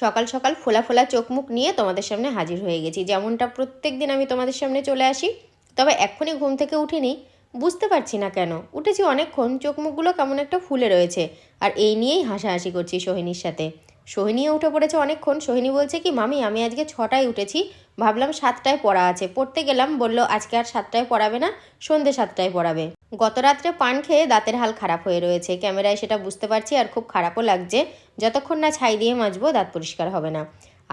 সকাল সকাল ফোলা ফোলা চোখ মুখ নিয়ে তোমাদের সামনে হাজির হয়ে গেছি। যেমনটা প্রত্যেক দিন আমি তোমাদের সামনে চলে আসি, তবে এক্ষুনি ঘুম থেকে উঠিনি, বুঝতে পারছি না কেন। উঠেছি অনেকক্ষণ, চোখ মুখগুলো কেমন একটা ফুলে রয়েছে, আর এই নিয়েই হাসাহাসি করছি সোহিনীর সাথে। সোহিনীও উঠে পড়েছে অনেকক্ষণ। সোহিনী বলছে কি, মামি, আমি আজকে ছটায় উঠেছি। ভাবলাম সাতটায় পড়া আছে। পড়তে গেলাম। বলল, আজকে আর সাতটায় পড়াবে না, সন্ধে সাতটায় পড়াবে। গত রাত্রে পান খেয়ে দাঁতের হাল খারাপ হয়ে রয়েছে। ক্যামেরায় সেটা বুঝতে পারছি আর খুব খারাপও লাগছে। যতক্ষণ না ছাই দিয়ে মাজবো, দাঁত পরিষ্কার হবে না।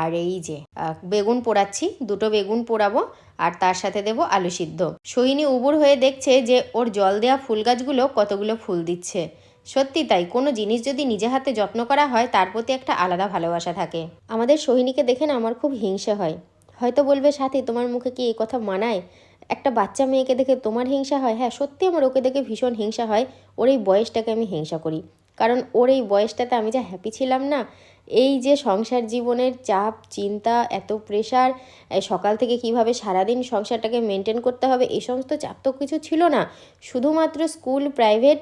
আর এই যে বেগুন পোড়াচ্ছি। দুটো বেগুন পোড়াবো আর তার সাথে দেবো আলু সিদ্ধ। সোহিনী উবুর হয়ে দেখছে যে, ওর জল দেওয়া ফুল গাছগুলো কতগুলো ফুল দিচ্ছে। সত্যি তাই, কোনো জিনিস যদি নিজে হাতে যত্ন করা হয়, তার প্রতি একটা আলাদা ভালোবাসা থাকে। আমাদের সোহিনীকে দেখে না আমার খুব হিংসা হয়। হয়তো বলবে, সাথী, তোমার মুখে কি এই কথা মানায়? একটা বাচ্চা মেয়েকে দেখে তোমার হিংসা হয়? হ্যাঁ সত্যি আমার ওকে দেখে ভীষণ হিংসা হয়। ওর এই বয়সটাকে আমি হিংসা করি। কারণ ওর এই বয়সটাতে আমি যা হ্যাপি ছিলাম না, এই যে সংসার জীবনের চাপ, চিন্তা, এত প্রেশার সকাল থেকে কীভাবে সারাদিন সংসারটাকে মেনটেন করতে হবে, এই সমস্ত চাপ তো কিছু ছিল না। শুধুমাত্র স্কুল প্রাইভেট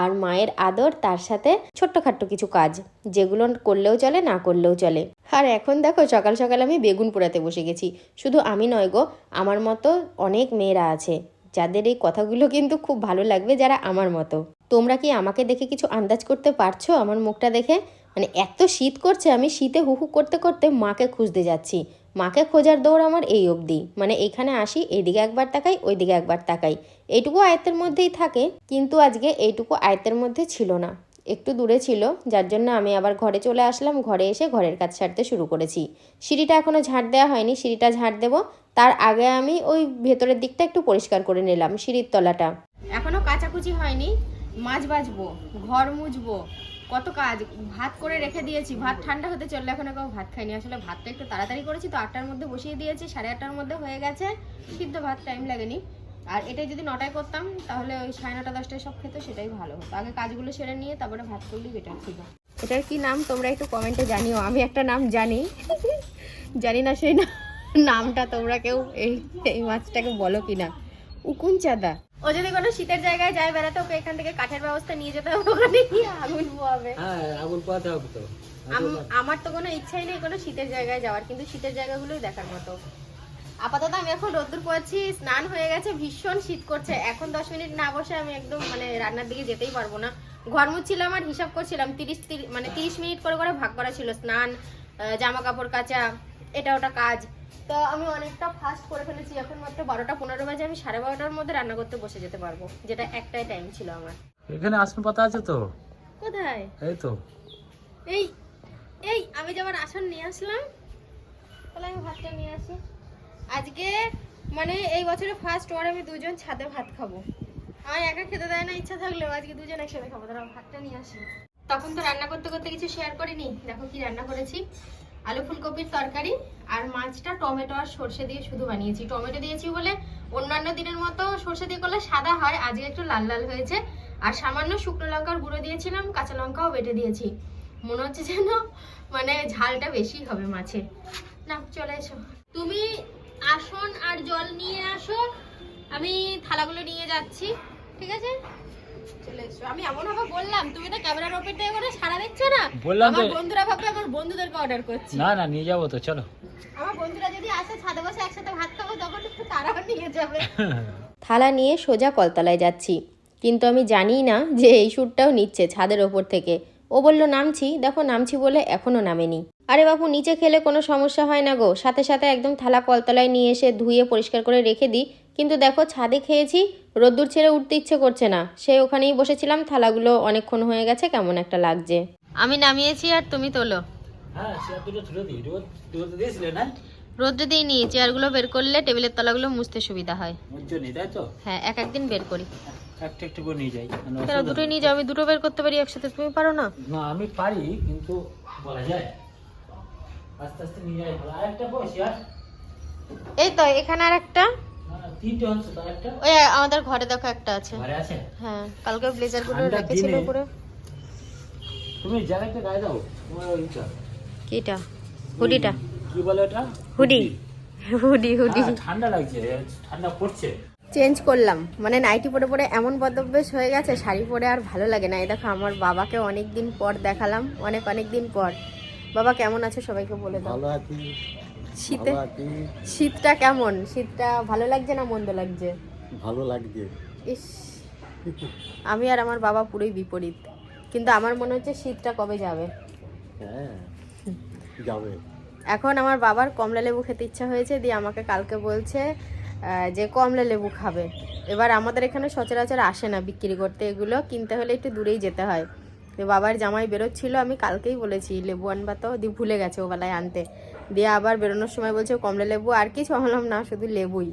আর মায়ের আদর তার সাথে ছোট্টখাট্ট কিছু কাজ, যেগুলো করলেও চলে, না করলেও চলে। আর এখন দেখো, সকাল সকাল আমি বেগুন পোড়াতে বসে গেছি। শুধু আমি নয় গো, আমার মতো অনেক মেয়েরা আছে, যাদের এই কথাগুলো কিন্তু খুব ভালো লাগবে যারা আমার মতো। তোমরা কি আমাকে দেখে কিছু আন্দাজ করতে পারছ? আমার মুখটা দেখে? মানে এত শীত করছে, আমি শীতে হুহু করতে করতে মাকে খুঁজতে যাচ্ছি। মাকে খোঁজার দৌড় আমার এই অবধি। মানে এইখানে আসি এইদিকে একবার তাকাই, ওইদিকে একবার তাকাই। এইটুকু আয়ত্তের মধ্যেই থাকে, কিন্তু আজকে এইটুকু আয়ত্তের মধ্যে ছিল না। একটু দূরে ছিল, যার জন্য আমি আবার ঘরে চলে আসলাম, ঘরে এসে ঘরের কাজ ছাড়তে শুরু করেছি। সিঁড়িটা এখনও ঝাড় দেওয়া হয়নি, সিঁড়িটা ঝাড় দেবো। তার আগে আমি ওই ভেতরের দিকটা একটু পরিষ্কার করে নিলাম, সিঁড়ির তলাটা। এখনও কাচাকুচি হয়নি, মাছ বাজবো ঘর মুছবো কত কাজ? ভাত করে রেখে দিয়েছি। ভাত ঠান্ডা হতে চললে এখন কেউ ভাত খাইনি। আসলে ভাতটা একটু তাড়াতাড়ি করেছি তো আটটার মধ্যে বসিয়ে দিয়েছি। সাড়ে আটটার মধ্যে হয়ে গেছে। সিদ্ধ ভাত টাইম লাগেনি। আর এটাই যদি নটায় করতাম, তাহলে ওই সাড়ে নটা, দশটায় সব খেতে, সেটাই ভালো হতো। আগে কাজগুলো সেরে নিয়ে তারপরে ভাত করলেই বেটার ছিল। এটার কি নাম? তোমরা একটু কমেন্টে জানিও। আমি একটা নাম জানি। জানি না সেই না- নামটা তোমরা কেউ এই এই মাছটাকে বলো কিনা। উকুন চাঁদা ও যদি কোনো শীতের জায়গায় যায় বেড়াতে ওকে এখান থেকে কাঠের ব্যবস্থা নিয়ে যেতে হবে ওখানে গিয়ে আগুন পোয়াবে হ্যাঁ আগুন পাতে হবে তো। আম- আমার তো কোনো ইচ্ছাই নেই কোনো শীতের জায়গায় যাওয়ার কিন্তু শীতের জায়গাগুলোই দেখার মতো। আপাতত আমি এখন রোদ্দুর পোয়াচ্ছি স্নান হয়ে গেছে ভীষণ শীত করছে। এখন দশ মিনিট না বসে আমি একদম মানে রান্নার দিকে যেতেই পারব না। ঘর মুছছিলাম আর হিসাব করছিলাম তিরিশ- মানে তিরিশ মিনিট করে করে ভাগ করা ছিল স্নান জামা কাপড় কাচা এটা ওটা কাজ। তো আমি অনেকটা ফাস্ট করে ফেলেছি এখন মাত্র বারোটা পনেরো বাজে আমি সাড়ে বারোটার মধ্যে রান্না করতে বসে যেতে পারব যেটা একটাই টাইম ছিল আমার। এখানে আসন পাতা আছে তো? কোথায়? এই তো। এই এই আমি যেমন আসন নিয়ে আসলাম তাহলে আমি ভাতটা নিয়ে আসি। আজকে মানে এই বছরে ফার্স্ট ওয়ার আমি দুজন ছাদে ভাত খাব। আমার একা খেতে দেয় না ইচ্ছা থাকলেও আজকে দুজন একসাথে খাব তাহলে ভাতটা নিয়ে আসি। তখন তো রান্না করতে করতে কিছু শেয়ার করিনি দেখো কি রান্না করেছি। আলু ফুলকপির তরকারি আর মাছটা টমেটো আর সর্ষে দিয়ে শুধু বানিয়েছি। টমেটো দিয়েছি বলে অন্যান্য দিনের মতো সর্ষে দিয়ে করলে সাদা হয়, আজকে একটু লাল লাল হয়েছে। আর সামান্য শুকনো লঙ্কার গুঁড়ো দিয়েছিলাম, কাঁচা লঙ্কাও বেটে দিয়েছি। মনে হচ্ছে যেন মানে ঝালটা বেশি হবে মাছে না, চলে এসো। তুমি আসন আর জল নিয়ে আসো। আমি থালাগুলো নিয়ে যাচ্ছি, ঠিক আছে? চলে এসো আমি এমন ভাবে বললাম তুমি তো ক্যামেরার ওপর থেকে করে সারা দিচ্ছ না? বললাম আমার বন্ধুরা ভাববে আমার বন্ধুদেরকে অর্ডার করছি। না না নিয়ে যাব তো চলো। আমার বন্ধুরা যদি আসে ছাদে বসে একসাথে ভাত খাব তখন তারাও নিয়ে যাবে। থালা নিয়ে সোজা কলতলায় যাচ্ছি। কিন্তু আমি জানি না যে এই সুরটাও নিচ্ছে ছাদের ওপর থেকে। ও বলল নামছি। দেখো নামছি বলে এখনও নামেনি। আরে বাপু নিচে খেলে কোনো সমস্যা হয় না গো। সাথে সাথে একদম থালা কলতলায় নিয়ে এসে ধুয়ে পরিষ্কার করে রেখে দিই। কিন্তু দেখো ছাদে খেয়েছি রোদ্দুর ছেড়ে উঠতে ইচ্ছে করছে না। সে ওখানেই বসেছিলাম থালাগুলো অনেকক্ষণ হয়ে গেছে কেমন একটা লাগছে। আমি নামিয়েছি আর তুমি তোলো। হ্যাঁ রোদ্রে দিয়ে নিয়ে চেয়ারগুলো বের করলে টেবিলের তলাগুলো মুছতে সুবিধা হয়। হ্যাঁ এক একদিন বের করি। একটা একটা করে নিয়ে যাই কেন অসুবিধা দুটোই নিয়ে যাও আমি দুটো বের করতে পারি একসাথে তুমি পারো না? না আমি পারি কিন্তু বলা যায়। আস্তে আস্তে নিয়ে যাই আরেকটা বসি আর এই তো এখানে আর ওই আমাদের ঘরে দেখো একটা আছে। হ্যাঁ কালকে ব্লেজারগুলো রেখেছিল উপরে তুমি জ্যাকেটটা গায়ে দাও তোমার ওইটা কিটা? হুডিটা। কি বলে ওটা? হুডি। হুডি। হুডি হ্যাঁ, ঠান্ডা লাগছে ঠান্ডা পড়ছে। চেঞ্জ করলাম। মানে নাইটি পরে পরে এমন বদভ্যাস হয়ে গেছে শাড়ি পরে আর ভালো লাগে না। এই দেখো আমার বাবাকে অনেক দিন পর দেখালাম অনেক অনেক দিন পর। বাবা কেমন আছে সবাইকে বলে দাও। ভালো আছি। শীতে? শীতটা কেমন? শীতটা ভালো লাগছে না মন্দ লাগছে? ভালো লাগছে। ইস আমি আর আমার বাবা পুরোই বিপরীত। কিন্তু আমার মনে হচ্ছে শীতটা কবে যাবে? হ্যাঁ যাবে। এখন আমার বাবার কমলা লেবু খেতে ইচ্ছা হয়েছে দিয়ে আমাকে কালকে বলছে যে কমলা লেবু খাবে। এবার আমাদের এখানে সচরাচর আসে না বিক্রি করতে এগুলো কিনতে হলে একটু দূরেই যেতে হয়। তো বাবার জামাই বেরোচ্ছিল আমি কালকেই বলেছি লেবু আনবা তো দিয়ে ভুলে গেছে ও বেলায় আনতে। দিয়ে আবার বেরোনোর সময় বলছে কমলা লেবু আর কিছু বললাম না শুধু লেবুই।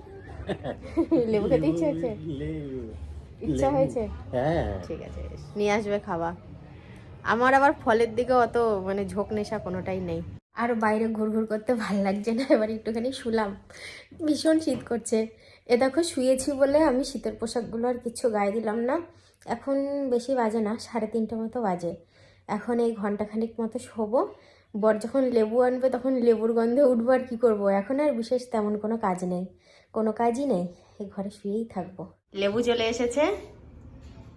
লেবু খেতে ইচ্ছে হয়েছে ইচ্ছা হয়েছে? হ্যাঁ। ঠিক আছে নিয়ে আসবে খাওয়া। আমার আবার ফলের দিকে অত মানে ঝোঁক নেশা কোনোটাই নেই। আর বাইরে ঘুরঘুর করতে ভালো লাগছে না এবার একটুখানি শুলাম। ভীষণ শীত করছে। এ দেখো শুয়েছি বলে আমি শীতের পোশাকগুলো আর কিছু গায়ে দিলাম না। এখন বেশি বাজে না সাড়ে তিনটে মতো বাজে। এখন এই ঘন্টাখানিক মতো শোবো। বর যখন লেবু আনবে তখন লেবুর গন্ধে উঠবো আর কী করব। এখন আর বিশেষ তেমন কোনো কাজ নেই। কোনো কাজই নেই। এই ঘরে শুয়েই থাকব। লেবু চলে এসেছে।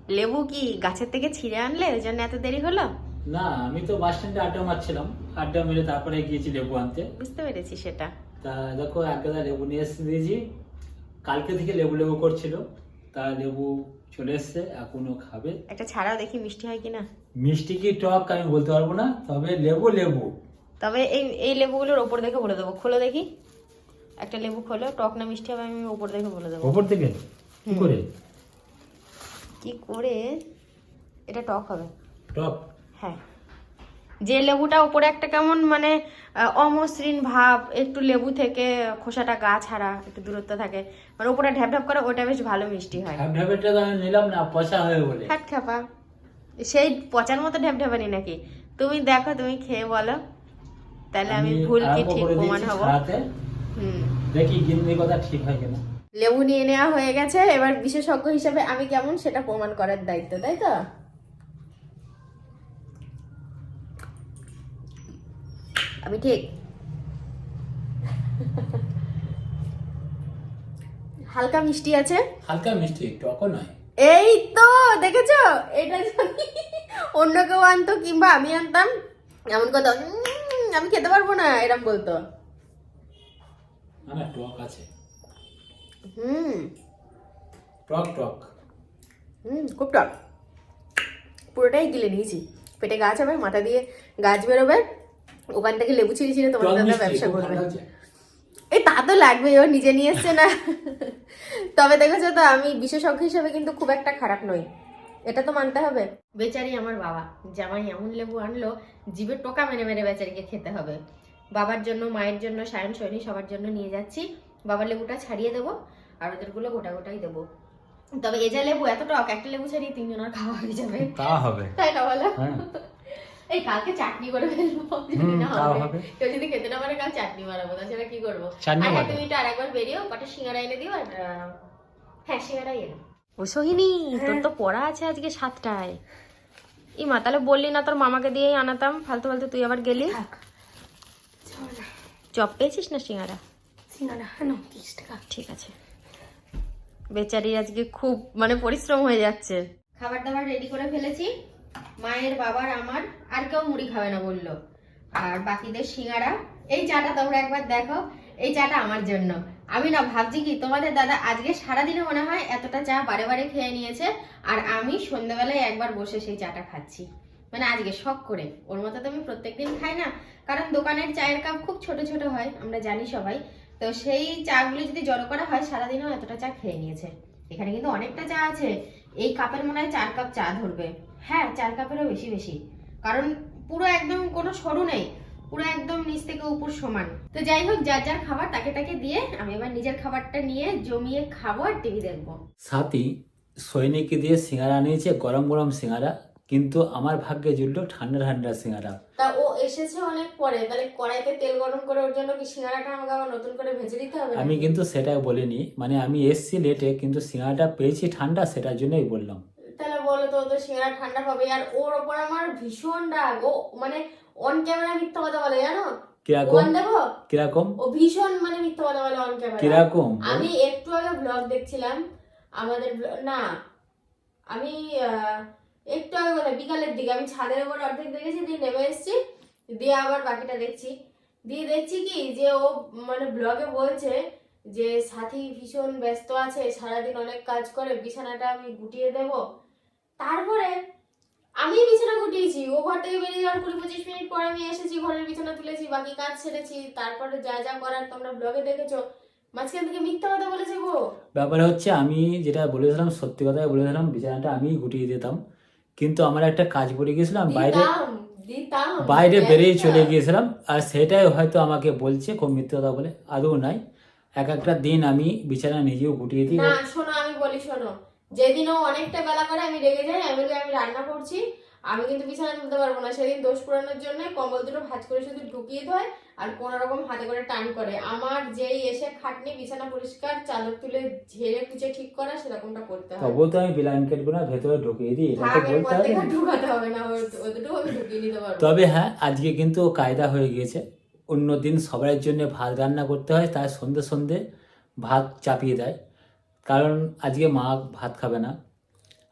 লেবু কি গাছের থেকে ছিঁড়ে আনলে? ওই জন্য এত দেরি হলো? না আমি তো বাস স্ট্যান্ডে আড্ডা মারছিলাম। আড্ডা মেরে তারপরে গিয়েছি লেবু আনতে। বুঝতে পেরেছি সেটা। তা দেখো এক গাদা লেবু নিয়ে এসে দিয়েছি। কালকে থেকে লেবু লেবু করছিল। তা লেবু চলে এসছে এখনও খাবে। একটা ছাড়াও দেখি মিষ্টি হয় কিনা। মিষ্টি কি টক আমি বলতে পারব না তবে লেবু লেবু। তবে এই এই লেবুগুলোর ওপর দেখে বলে দেবো। খোলো দেখি। একটা লেবু খোলো টক না মিষ্টি হবে আমি ওপর দেখে বলে দেবো। ওপর থেকে? কি করে? কি করে? এটা টক হবে। টক? হ্যাঁ। যে লেবুটা উপরে একটা কেমন মানে অমসৃণ ভাব একটু লেবু থেকে খোসাটা গা ছাড়া একটু দূরত্ব থাকে মানে উপরে ঢ্যাপ ঢ্যাপ করে ওটা বেশ ভালো মিষ্টি হয়। ঢ্যাপ ঢ্যাপেরটা তো আমি নিলাম না পচা হয়ে বলে। খাপা সেই পচার মতো ঢ্যাপ ঢ্যাপানি নাকি? তুমি দেখো তুমি খেয়ে বলো। তাহলে আমি ভুল কি ঠিক প্রমাণ হব। হুম। দেখি গিন্নি কথা ঠিক হয় কিনা। লেবু নিয়ে নেওয়া হয়ে গেছে এবার বিশেষজ্ঞ হিসেবে আমি কেমন সেটা প্রমাণ করার দায়িত্ব তাই তো? আমি ঠিক। হালকা মিষ্টি আছে? হালকা মিষ্টি টকও নয়। এই তো দেখেছ? এটা যদি অন্য কেউ আনতো কিংবা আমি আনতাম। এমন কথা "উম, আমি খেতে পারব না এরকম বলতো। না টক আছে। হুম। টক টক। হুম খুব টক। পুরোটাই গিলে নিয়েছি। পেটে গাছ হবে মাথা দিয়ে গাছ বেরোবে। ওখান থেকে লেবু ছিঁড়ে ছিঁড়ে তোমার দাদা ব্যবসা করবে। এই তা তো লাগবে ও নিজে নিয়ে এসছে না। তবে দেখেছ তো আমি বিশেষজ্ঞ হিসেবে কিন্তু খুব একটা খারাপ নই। এটা তো মানতে হবে। বেচারি আমার বাবা জামাই এমন লেবু আনলো জিভে টোকা মেরে মেরে বেচারিকে খেতে হবে। বাবার জন্য মায়ের জন্য সায়ন সৈনী সবার জন্য নিয়ে যাচ্ছি। বাবার লেবুটা ছাড়িয়ে দেবো আর ওদেরগুলো গোটা গোটাই দেবো। তবে এ যা লেবু এত টক একটা লেবু ছাড়িয়ে তিনজনের খাওয়া হয়ে যাবে। তা হবে। তাই না বলো? হ্যাঁ। এই কালকে চাটনি করে ফেলব যদি না হবে। হবে। কেউ যদি খেতে না পারে কাল চাটনি বানাবো তাছাড়া কি করব? আর হ্যাঁ। তুমি তো আরেকবার বেরিয়েও কটা সিঙ্গারা এনে দিও আর হ্যাঁ সিঙ্গারাই এনো ও সোহিনী তোর তো পড়া আছে আজকে সাতটায়। ই মা তাহলে বললি না তোর মামাকে দিয়েই আনাতাম ফালতু ফালতু তুই আবার গেলি? চপ পেয়েছিস না সিঙ্গারা? সিঙ্গারা হ্যাঁ ঠিক আছে। বেচারি আজকে খুব মানে পরিশ্রম হয়ে যাচ্ছে। খাবার দাবার রেডি করে ফেলেছি। মায়ের বাবার আমার, আর কেউ মুড়ি খাবে না বলল। আর বাকিদের সিঙ্গারা, এই চাটা তোমরা একবার দেখো, এই চাটা আমার জন্য। আমি না ভাবছি কি, তোমাদের দাদা আজকে সারাদিনে মনে হয় এতটা চা বারে বারে খেয়ে নিয়েছে, আর আমি সন্ধ্যাবেলায় একবার বসে সেই চাটা খাচ্ছি। মানে আজকে শখ করে। ওর মতো তো আমি প্রত্যেকদিন খাই না, কারণ দোকানের চায়ের কাপ খুব ছোট ছোট হয়, আমরা জানি সবাই। তো সেই চাগুলো যদি জড়ো করা হয়, সারাদিনও এতটা চা খেয়ে নিয়েছে। এখানে কিন্তু অনেকটা চা আছে। এই কাপের মনে হয় চার কাপ চা ধরবে। হ্যাঁ চার কাপেরও বেশি বেশি। কারণ পুরো একদম কোনো সরু নেই। পুরো একদম নিচ থেকে উপর সমান। তো যাই হোক, যার যার খাবার তাকে তাকে দিয়ে আমি এবার নিজের খাবারটা নিয়ে জমিয়ে খাব আর টিভি দেখব। সাথী, সৈনিককে দিয়ে সিঙ্গারা নিয়েছে গরম গরম সিঙ্গারা। কিন্তু আমার ভাগ্যে জুড়লো ঠান্ডা ঠান্ডা সিঙ্গারা। তা ও এসেছে অনেক পরে তাহলে কড়াইতে তেল গরম করে ওর জন্য কি সিঙ্গারাটা আমাকে আবার নতুন করে ভেজে দিতে হবে আমি কিন্তু সেটা বলিনি মানে আমি এসছি লেটে কিন্তু সিঙ্গারাটা পেয়েছি ঠান্ডা সেটার জন্যই বললাম। তাহলে বলো তো তো সিঙ্গারা ঠান্ডা পাবে আর ওর ওপর আমার ভীষণ রাগ ও মানে অন ক্যামেরা মিথ্যা কথা বলে জানো? কীরকম? কীরকম? ও ভীষণ মানে মিথ্যা কথা বলে অন ক্যামেরা কীরকম? আমি একটু আগে ব্লগ দেখছিলাম আমাদের না আমি আহ, একটু আগে বলে, বিকালের দিকে। আমি ছাদের উপর অর্ধেক দেখেছি দিয়ে নেমে এসেছি। দিয়ে আবার বাকিটা দেখছি। দিয়ে দেখছি কি, যে ও মানে ব্লগে বলছে যে, সাথী ভীষণ ব্যস্ত আছে, সারাদিন অনেক কাজ করে, বিছানাটা আমি গুটিয়ে দেব। তারপরে আমি বিছানা গুটিয়েছি। ও ঘর থেকে বেরিয়ে যাওয়ার কুড়ি পঁচিশ মিনিট পরে আমি এসেছি, ঘরের বিছানা তুলেছি, বাকি কাজ ছেড়েছি তারপরে যা যা করার তোমরা ব্লগে দেখেছ। মাঝখান থেকে মিথ্যা কথা বলেছে গো। ব্যাপার হচ্ছে আমি যেটা বলেছিলাম, সত্যি কথাই বলেছিলাম, বিছানাটা আমিই গুটিয়ে দিতাম। কিন্তু আমার একটা কাজ পড়ে গিয়েছিল আমি বাইরে বাইরে বেরিয়ে চলে গিয়েছিলাম আর সেটাই হয়তো আমাকে বলছে খুব কথা বলে আদৌ নাই। এক একটা দিন আমি বিছানা নিজেও গুটিয়ে দিই। না শোনো আমি বলি শোনো। যেদিন ও অনেকটা বেলা করে আমি রেগে যাই আমি আমি রান্না করছি আমি কিন্তু বিছানা তুলতে পারব না। সেদিন দোষ পুরানোর জন্য কম্বল দুটো ভাজ করে শুধু ঢুকিয়ে দেয় আর কোন রকম হাতে করে টান করে। আমার যেই এসে খাটনি বিছানা পরিষ্কার চাদর তুলে ঝেড়ে কুচে ঠিক করা সেরকমটা করতে হয়। তবুও তো আমি ব্ল্যাঙ্কেটগুলো ভেতরে ঢুকিয়ে দিই এটা তো বলতে হবে? না। ঢুকাতে হবে না ওই ওই আমি ঢুকিয়ে নিতে পারব। তবে হ্যাঁ আজকে কিন্তু কায়দা হয়ে গিয়েছে। অন্য দিন সবার জন্য ভাত রান্না করতে হয় তাই সন্ধে সন্ধে ভাত চাপিয়ে দেয়। কারণ আজকে মা ভাত খাবে না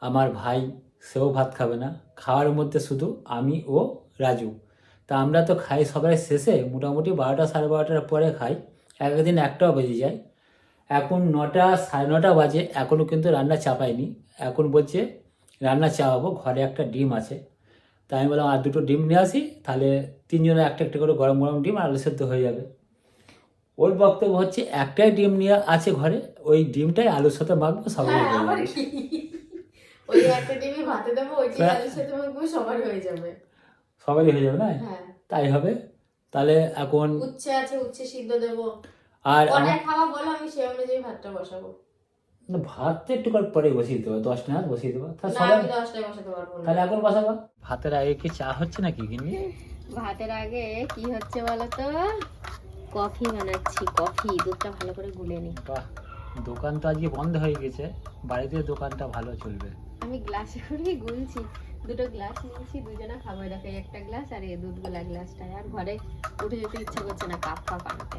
আমার ভাই সেও ভাত খাবে না। খাওয়ার মধ্যে শুধু আমি ও রাজু। তা আমরা তো খাই সবাই শেষে মোটামুটি বারোটা সাড়ে বারোটার পরে খাই। এক একদিন একটাও বেজে যায়। এখন নটা সাড়ে নটা বাজে এখনও কিন্তু রান্না চাপাইনি। এখন বলছে রান্না চাপাবো ঘরে একটা ডিম আছে। তাই আমি বললাম আর দুটো ডিম নিয়ে আসি তাহলে তিনজনে একটা একটা করে গরম গরম ডিম আর আলু সেদ্ধ হয়ে যাবে। ওর বক্তব্য হচ্ছে একটাই ডিম নিয়ে আছে ঘরে ওই ডিমটাই আলুর সাথে মাখবো সবাই হ্যাঁ হয়ে যাবে। ওই একটা ভাতে দেবো ওইটি। আলুর সাথে মাখবো সবার হয়ে যাবে। সবাই হয়ে যাবে না হ্যাঁ। তাই হবে। তাহলে এখন উচ্ছে আছে উচ্ছে সিদ্ধ দেবো। আর আমার খাওয়া বলো আমি সেই অনুযায়ী ভাতটা বসাবো। না, ভাত একটু করে পরে বসিয়ে দেবো দশটা নাগাদ বসিয়ে দেবো। তা সবাই দশটায় বসাতে পারব তাহলে এখন বসাবো। ভাতের আগে কি চা হচ্ছে নাকি কিনি ভাতের আগে কি হচ্ছে বলো তো? কফি বানাচ্ছি কফি দুধটা ভালো করে গুলে নি। বাহ। দোকান তো আজকে বন্ধ হয়ে গেছে বাড়িতে দোকানটা ভালো চলবে। আমি গ্লাসে করেই গুলছি দুটো গ্লাস নিয়েছি দুজনে খাব দেখো একটা গ্লাস আর এই দুধ গোলা গ্লাসটায় আর ঘরে উঠে যেতে ইচ্ছা করছে না কাপ ফাপ আনতে।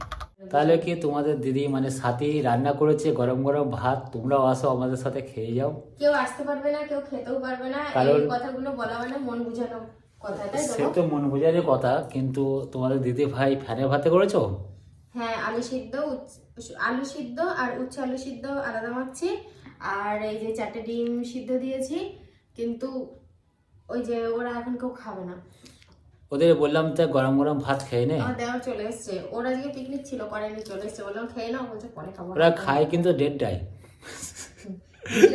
তাহলে কি তোমাদের দিদি মানে সাথী রান্না করেছে গরম গরম ভাত? তোমরাও আসো আমাদের সাথে খেয়ে যাও। কেউ আসতে পারবে না কেউ খেতেও পারবে না কারণ- এই কথাগুলো বলা মানে মন বুঝানো কথা তাই সে তো তো মন বোঝারই কথা কিন্তু তোমাদের দিদি ভাই ফ্যানে ভাতে করেছ? হ্যাঁ আলু সিদ্ধ আলু সিদ্ধ আর উচ্ছে আলু সিদ্ধ আলাদা মাখছি। আর এই যে চারটে ডিম সিদ্ধ দিয়েছি কিন্তু ওই যে ওরা এখন কেউ খাবে না। ওদের বললাম তো গরম গরম ভাত খেয়ে নে। দেওয়ার চলে এসছে। ওরা আজকে পিকনিক ছিল করেনি চলে এসছে। বললাম খেয়ে নাও বলছে পরে খাব। ওরা খায় কিন্তু দেড়টায়। ঠিক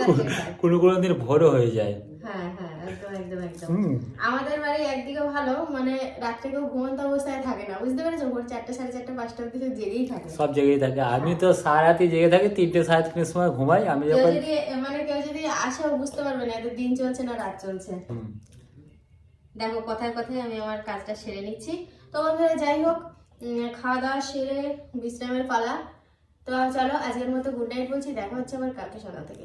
কোনো কোনো দিন ভোরও হয়ে যায়। হ্যাঁ হ্যাঁ। একদম একদম একদম। আমাদের বাড়ি একদিকে ভালো মানে রাত্রে কেউ ঘুমন্ত অবস্থায় থাকে না বুঝতে পেরেছ? ভোর চারটে সাড়ে চারটে পাঁচটা অব্দি জেগেই থাকে। সব জায়গায় থাকে। আমি তো সারা রাতি জেগে থাকি তিনটে সাড়ে তিনটের সময় ঘুমাই আমি যখন মানে কেউ যদি আসেও বুঝতে পারবে না এত দিন চলছে না রাত চলছে। দেখো কথায় কথায় আমি আমার কাজটা সেরে নিচ্ছি। তো বন্ধুরা যাই হোক খাওয়া দাওয়া সেরে বিশ্রামের পালা। তো চলো আজকের মতো গুড নাইট বলছি দেখা হচ্ছে আমার কালকে সকাল থেকে।